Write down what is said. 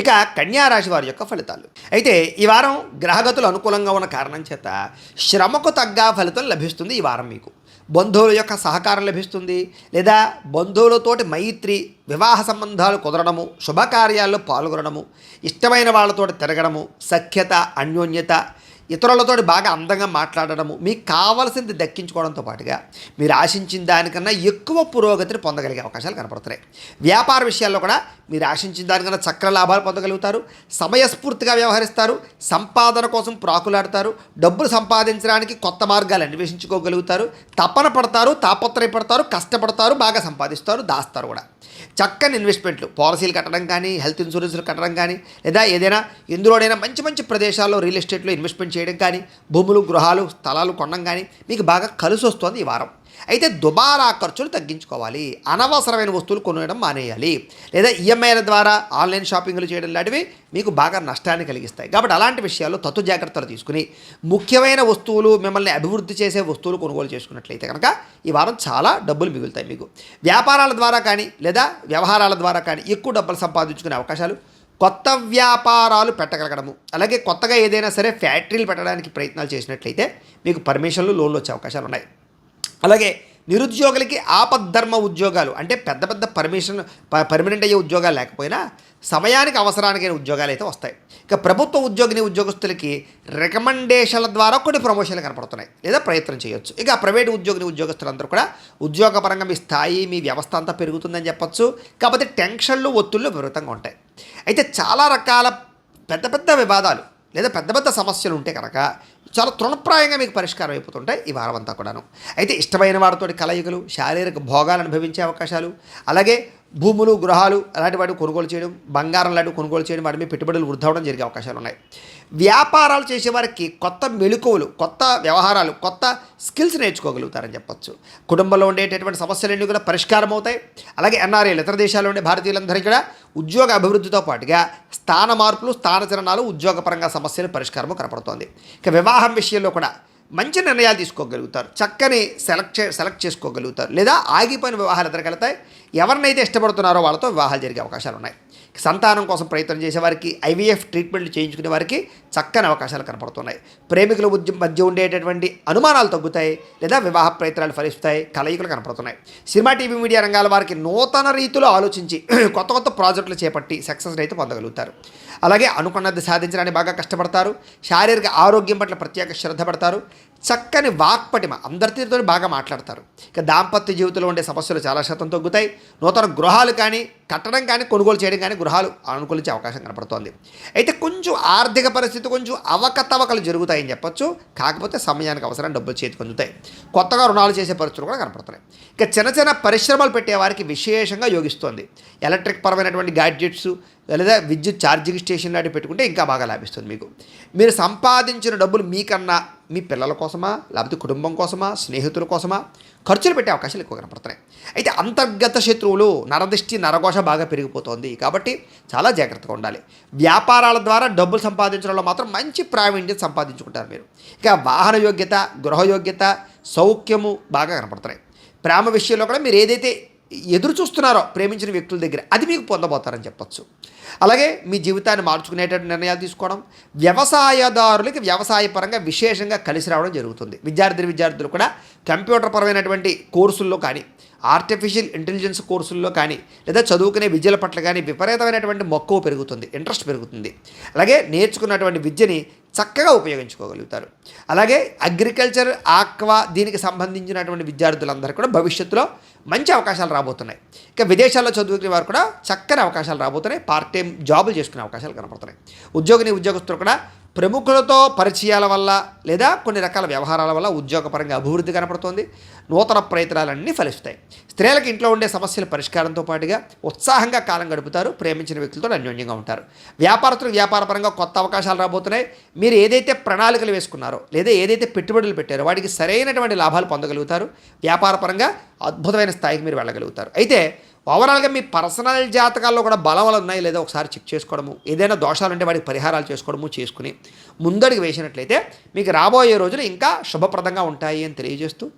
ఇక కన్యారాశి వారి యొక్క ఫలితాలు. అయితే ఈ వారం గ్రహగతులు అనుకూలంగా ఉన్న కారణం చేత శ్రమకు తగ్గ ఫలితం లభిస్తుంది ఈ వారం మీకు. బంధువుల యొక్క సహకారం లభిస్తుంది. లేదా బంధువులతోటి మైత్రి వివాహ సంబంధాలు కుదరడము శుభకార్యాల్లో పాల్గొనడము ఇష్టమైన వాళ్ళతోటి తిరగడము సఖ్యత అన్యోన్యత ఇతరులతో బాగా అందంగా మాట్లాడడము మీకు కావాల్సింది దక్కించుకోవడంతో పాటుగా మీరు ఆశించిన దానికన్నా ఎక్కువ పురోగతిని పొందగలిగే అవకాశాలు కనపడుతున్నాయి. వ్యాపార విషయాల్లో కూడా మీరు ఆశించిన దానికన్నా చక్ర లాభాలు పొందగలుగుతారు సమయస్ఫూర్తిగా వ్యవహరిస్తారు సంపాదన కోసం ప్రాకులాడతారు డబ్బులు సంపాదించడానికి కొత్త మార్గాలు అన్వేషించుకోగలుగుతారు తపన పడతారు తాపత్రయపడతారు కష్టపడతారు బాగా సంపాదిస్తారు దాస్తారు కూడా. చక్కని ఇన్వెస్ట్మెంట్లు పాలసీలు కట్టడం కానీ హెల్త్ ఇన్సూరెన్స్లు కట్టడం కానీ లేదా ఏదైనా ఇందులోనైనా మంచి మంచి ప్రదేశాల్లో రియల్ ఎస్టేట్లో ఇన్వెస్ట్మెంట్ చేయడం కానీ భూములు గృహాలు స్థలాలు కొనడం కానీ మీకు బాగా కలిసి వస్తుంది ఈ వారం. అయితే దుబారా ఖర్చులు తగ్గించుకోవాలి. అనవసరమైన వస్తువులు కొనడం మానేయాలి. లేదా ఈఎంఐల ద్వారా ఆన్లైన్ షాపింగ్లు చేయడం లాంటివి మీకు బాగా నష్టాన్ని కలిగిస్తాయి. కాబట్టి అలాంటి విషయాల్లో తత్తు జాగ్రత్తలు తీసుకుని ముఖ్యమైన వస్తువులు మిమ్మల్ని అభివృద్ధి చేసే వస్తువులు కొనుగోలు చేసుకున్నట్లయితే కనుక ఈ వారం చాలా డబ్బులు మిగులుతాయి మీకు. వ్యాపారాల ద్వారా కానీ లేదా వ్యవహారాల ద్వారా కానీ ఎక్కువ డబ్బులు సంపాదించుకునే అవకాశాలు కొత్త వ్యాపారాలు పెట్టగలగడము. అలాగే కొత్తగా ఏదైనా సరే ఫ్యాక్టరీలు పెట్టడానికి ప్రయత్నాలు చేసినట్లయితే మీకు పర్మిషన్లు లోన్లు వచ్చే అవకాశాలు ఉన్నాయి. అలాగే నిరుద్యోగులకి ఆపద్ధర్మ ఉద్యోగాలు అంటే పెద్ద పెద్ద పర్మిషన్ పర్మనెంట్ అయ్యే ఉద్యోగాలు లేకపోయినా సమయానికి అవసరానికైన ఉద్యోగాలు అయితే వస్తాయి. ఇక ప్రభుత్వ ఉద్యోగిని ఉద్యోగస్తులకి రికమెండేషన్ల ద్వారా కొన్ని ప్రమోషన్లు కనపడుతున్నాయి. లేదా ప్రయత్నం చేయొచ్చు. ఇక ప్రైవేట్ ఉద్యోగిని ఉద్యోగస్తులందరూ కూడా ఉద్యోగపరంగా మీ స్థాయి మీ వ్యవస్థ అంతా పెరుగుతుందని చెప్పొచ్చు. కాకపోతే టెన్షన్లు ఒత్తిళ్ళు విపరీతంగా ఉంటాయి. అయితే చాలా రకాల పెద్ద పెద్ద వివాదాలు లేదా పెద్ద పెద్ద సమస్యలు ఉంటే కనుక చాలా తృణప్రాయంగా మీకు పరిష్కారం అయిపోతుంటాయి ఈ వారం అంతా కూడాను. అయితే ఇష్టమైన వారితోటి కలయికలు శారీరక భోగాలు అనుభవించే అవకాశాలు అలాగే భూములు గృహాలు అలాంటి వాటిని కొనుగోలు చేయడం బంగారం లాంటివి కొనుగోలు చేయడం వాటి మీద పెట్టుబడులు వృద్ధవడం జరిగే అవకాశాలు ఉన్నాయి. వ్యాపారాలు చేసేవారికి కొత్త మెళుకువలు కొత్త వ్యవహారాలు కొత్త స్కిల్స్ నేర్చుకోగలుగుతారని చెప్పొచ్చు. కుటుంబంలో ఉండేటటువంటి సమస్యలన్నీ కూడా పరిష్కారం అవుతాయి అలాగే ఎన్ఆర్ఐలు ఇతర దేశాల్లో ఉండే భారతీయులందరికీ కూడా ఉద్యోగ అభివృద్ధితో పాటుగా స్థాన మార్పులు స్థానచరణాలు ఉద్యోగపరంగా సమస్యలు పరిష్కారము కనపడుతోంది. ఇక వివాహం విషయంలో కూడా మంచి నిర్ణయాలు తీసుకోగలుగుతారు. చక్కని సెలెక్ట్ చే సెలెక్ట్ చేసుకోగలుగుతారు. లేదా ఆగిపోయిన వివాహాలు ఎదురగలుగుతాయి ఎవరినైతే ఇష్టపడుతున్నారో వాళ్ళతో వివాహాలు జరిగే అవకాశాలు ఉన్నాయి సంతానం కోసం ప్రయత్నం చేసేవారికి ఐవీఎఫ్ ట్రీట్మెంట్లు చేయించుకునే వారికి చక్కని అవకాశాలు కనపడుతున్నాయి. ప్రేమికుల మధ్య ఉండేటటువంటి అనుమానాలు తగ్గుతాయి లేదా వివాహ ప్రయత్నాలు ఫలిస్తాయి కలయికలు కనపడుతున్నాయి. సినిమా టీవీ మీడియా రంగాల వారికి నూతన రీతిలో ఆలోచించి కొత్త కొత్త ప్రాజెక్టులు చేపట్టి సక్సెస్ అయితే పొందగలుగుతారు. అలాగే అనుకున్నది సాధించడానికి బాగా కష్టపడతారు శారీరక ఆరోగ్యం పట్ల ప్రత్యేక శ్రద్ధ పడతారు చక్కని వాక్పటిమ అందరితో బాగా మాట్లాడతారు. ఇక దాంపత్య జీవితంలో ఉండే సమస్యలు చాలా శాతం తగ్గుతాయి. నూతన గృహాలు కానీ కట్టడం కానీ కొనుగోలు చేయడం కానీ గృహాలు అనుకూలించే అవకాశం కనపడుతోంది. అయితే కొంచెం ఆర్థిక పరిస్థితి కొంచెం అవకతవకలు జరుగుతాయని చెప్పొచ్చు. కాకపోతే సమయానికి అవసరం డబ్బులు చేతికి అందుతాయి. కొత్తగా రుణాలు చేసే పరిస్థితులు కూడా కనపడుతున్నాయి. ఇక చిన్న చిన్న పరిశ్రమలు పెట్టే వారికి విశేషంగా యోగిస్తోంది. ఎలక్ట్రిక్ పరమైనటువంటి గ్యాడ్జెట్స్ లేదా విద్యుత్ ఛార్జింగ్ స్టేషన్ లాంటివి పెట్టుకుంటే ఇంకా బాగా లాభిస్తుంది మీకు. మీరు సంపాదించిన డబ్బులు మీకన్నా మీ పిల్లల కోసమా లేకపోతే కుటుంబం కోసమా స్నేహితుల కోసమా ఖర్చులు పెట్టే అవకాశాలు ఎక్కువ కనపడుతున్నాయి. అయితే అంతర్గత శత్రువులు నరదిష్టి నరఘోష బాగా పెరిగిపోతుంది కాబట్టి చాలా జాగ్రత్తగా ఉండాలి. వ్యాపారాల ద్వారా డబ్బులు సంపాదించడంలో మాత్రం మంచి ప్రావీణ్యం సంపాదించుకుంటారు మీరు. ఇక వాహన యోగ్యత గృహ యోగ్యత సౌఖ్యము బాగా కనపడుతున్నాయి. ప్రేమ విషయంలో కూడా మీరు ఏదైతే ఎదురు చూస్తున్నారో ప్రేమించిన వ్యక్తుల దగ్గర అది మీకు పొందబోతారని చెప్పచ్చు. అలాగే మీ జీవితాన్ని మార్చుకునేటటువంటి నిర్ణయాలు తీసుకోవడం వ్యవసాయదారులకి వ్యవసాయ పరంగా విశేషంగా కలిసి రావడం జరుగుతుంది. విద్యార్థులు విద్యార్థులు కూడా కంప్యూటర్ పరమైనటువంటి కోర్సుల్లో కానీ ఆర్టిఫిషియల్ ఇంటెలిజెన్స్ కోర్సుల్లో కానీ లేదా చదువుకునే విద్యల పట్ల కానీ విపరీతమైనటువంటి మక్కువ పెరుగుతుంది ఇంట్రెస్ట్ పెరుగుతుంది. అలాగే నేర్చుకున్నటువంటి విద్యని చక్కగా ఉపయోగించుకోగలుగుతారు. అలాగే అగ్రికల్చర్ ఆక్వా దీనికి సంబంధించినటువంటి విద్యార్థులందరూ కూడా భవిష్యత్తులో మంచి అవకాశాలు రాబోతున్నాయి. ఇక విదేశాల్లో చదువుకునే వారు కూడా చక్కని అవకాశాలు రాబోతున్నాయి. పార్ట్ టైం జాబులు చేసుకునే అవకాశాలు కనపడుతున్నాయి ఉద్యోగిని ఉద్యోగస్తులు కూడా ప్రముఖులతో పరిచయాల వల్ల లేదా కొన్ని రకాల వ్యవహారాల వల్ల ఉద్యోగపరంగా అభివృద్ధి కనపడుతోంది. నూతన ప్రయత్నాలన్నీ ఫలిస్తాయి. స్త్రీలకు ఇంట్లో ఉండే సమస్యల పరిష్కారంతో పాటుగా ఉత్సాహంగా కాలం గడుపుతారు. ప్రేమించిన వ్యక్తులతో అన్యోన్యంగా ఉంటారు. వ్యాపారస్తులు వ్యాపారపరంగా కొత్త అవకాశాలు రాబోతున్నాయి. మీరు ఏదైతే ప్రణాళికలు వేసుకున్నారో లేదా ఏదైతే పెట్టుబడులు పెట్టారో వాటికి సరైనటువంటి లాభాలు పొందగలుగుతారు. వ్యాపారపరంగా అద్భుతమైన స్థాయికి మీరు వెళ్ళగలుగుతారు. అయితే ఓవరాల్గా మీ పర్సనల్ జాతకాల్లో కూడా బలవలు ఉన్నాయి లేదా ఒకసారి చెక్ చేసుకోవడము ఏదైనా దోషాలు ఉంటే వాటికి పరిహారాలు చేసుకోవడము చేసుకుని ముందడుగు వేసినట్లయితే మీకు రాబోయే రోజులు ఇంకా శుభప్రదంగా ఉంటాయి అని తెలియజేస్తూ